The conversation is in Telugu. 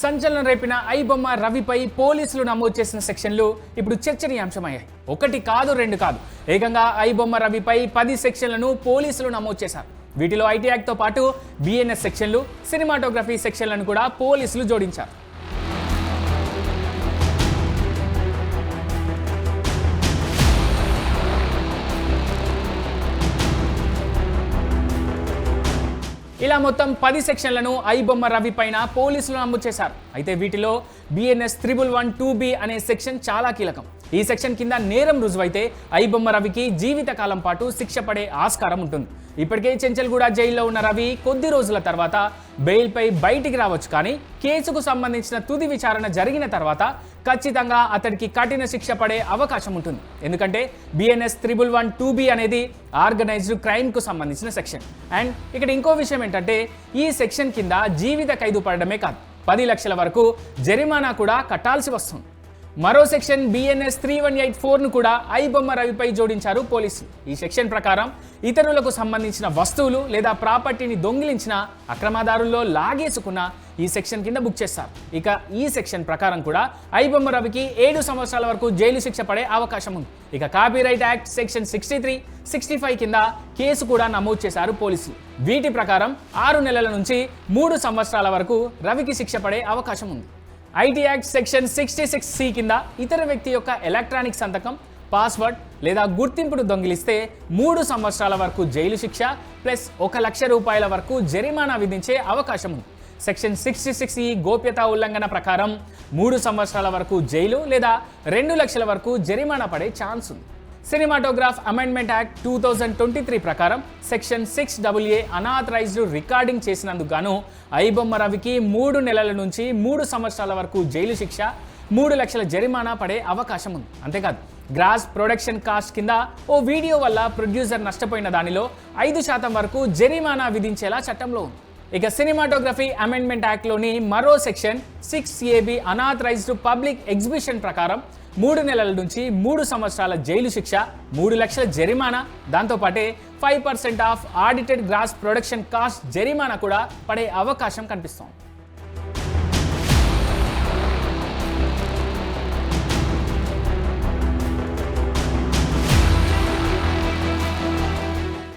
సంచలనం రేపిన ఐ బొమ్మ రవిపై పోలీసులు నమోదు చేసిన సెక్షన్లు ఇప్పుడు చర్చనీయాంశమయ్యాయి. ఒకటి కాదు రెండు కాదు. ఏకంగా ఐ బొమ్మ రవిపై పది సెక్షన్లను పోలీసులు నమోదు చేశారు. వీటిలో ఐటీ యాక్ట్తో పాటు బిఎన్ఎస్ సెక్షన్లు సినిమాటోగ్రఫీ సెక్షన్లను కూడా పోలీసులు జోడించారు. ఇలా మొత్తం పది సెక్షన్లను ఐబొమ్మ రవి పైన పోలీసులు నమోదు చేశారు. అయితే వీటిలో BNS triple one two B అనే సెక్షన్ చాలా కీలకం. ఈ సెక్షన్ కింద నేరం రుజువైతే ఐబొమ్మ రవికి జీవితకాలం పాటు శిక్ష పడే ఆస్కారం ఉంటుంది. ఇప్పటికే చెంచల్గూడ జైల్లో ఉన్న రవి కొద్ది రోజుల తర్వాత బెయిల్పై బయటికి రావచ్చు కానీ కేసుకు సంబంధించిన తుది విచారణ జరిగిన తర్వాత ఖచ్చితంగా అతడికి కఠిన శిక్ష పడే అవకాశం ఉంటుంది. ఎందుకంటే BNS triple one two B అనేది ఆర్గనైజ్డ్ క్రైమ్కు సంబంధించిన సెక్షన్. అండ్ ఇక్కడ ఇంకో విషయం ఏంటంటే ఈ సెక్షన్ కింద జీవిత ఖైదు పడడమే కాదు. పది లక్షల వరకు జరిమానా కూడా కట్టాల్సి వస్తుంది. మరో section BNS three one eight ఫోర్ను కూడా ఐ బొమ్మ రవిపై జోడించారు పోలీసులు. ఈ సెక్షన్ ప్రకారం ఇతరులకు సంబంధించిన వస్తువులు లేదా ప్రాపర్టీని దొంగిలించిన అక్రమదారుల్లో లాగేసుకున్న ఈ సెక్షన్ కింద బుక్ చేస్తారు. ఇక ఈ సెక్షన్ ప్రకారం కూడా ఐ బొమ్మ రవికి ఏడు సంవత్సరాల వరకు జైలు శిక్ష పడే అవకాశం ఉంది. ఇక copyright act section sixty three sixty five కింద కేసు కూడా నమోదు చేశారు పోలీసులు. వీటి ప్రకారం ఆరు నెలల నుంచి మూడు సంవత్సరాల వరకు రవికి శిక్ష పడే అవకాశం ఉంది. IT act section sixty six C కింద ఇతర వ్యక్తి యొక్క ఎలక్ట్రానిక్ సంతకం పాస్వర్డ్ లేదా గుర్తింపును దొంగిలిస్తే మూడు సంవత్సరాల వరకు జైలు శిక్ష ప్లస్ ఒక లక్ష రూపాయల వరకు జరిమానా విధించే అవకాశం ఉంది. సెక్షన్ సిక్స్టీ సిక్స్ ఈ గోప్యతా ఉల్లంఘన ప్రకారం మూడు సంవత్సరాల వరకు జైలు లేదా రెండు లక్షల వరకు జరిమానా పడే ఛాన్స్ ఉంది. Cinematograph amendment act two thousand twenty three ప్రకారం section six WA unauthorised recording చేసినందుకు గాను ఐబొమ్మ రవికి మూడు నెలల నుంచి మూడు సంవత్సరాల వరకు జైలు శిక్ష మూడు లక్షల జరిమానా పడే అవకాశం ఉంది. అంతేకాదు గ్రాస్ ప్రొడక్షన్ కాస్ట్ కింద ఓ వీడియో వల్ల ప్రొడ్యూసర్ నష్టపోయిన దానిలో ఐదు శాతం వరకు జరిమానా విధించేలా చట్టంలో ఉంది. ఇక సినిమాటోగ్రఫీ అమెండ్మెంట్ యాక్ట్లోని మరో section six AB unauthorised public exhibition ప్రకారం మూడు నెలల నుంచి మూడు సంవత్సరాల జైలు శిక్ష మూడు లక్షల జరిమానా. దాంతోపాటే five percent of audited gross production cost జరిమానా కూడా పడే అవకాశం కనిపిస్తోంది.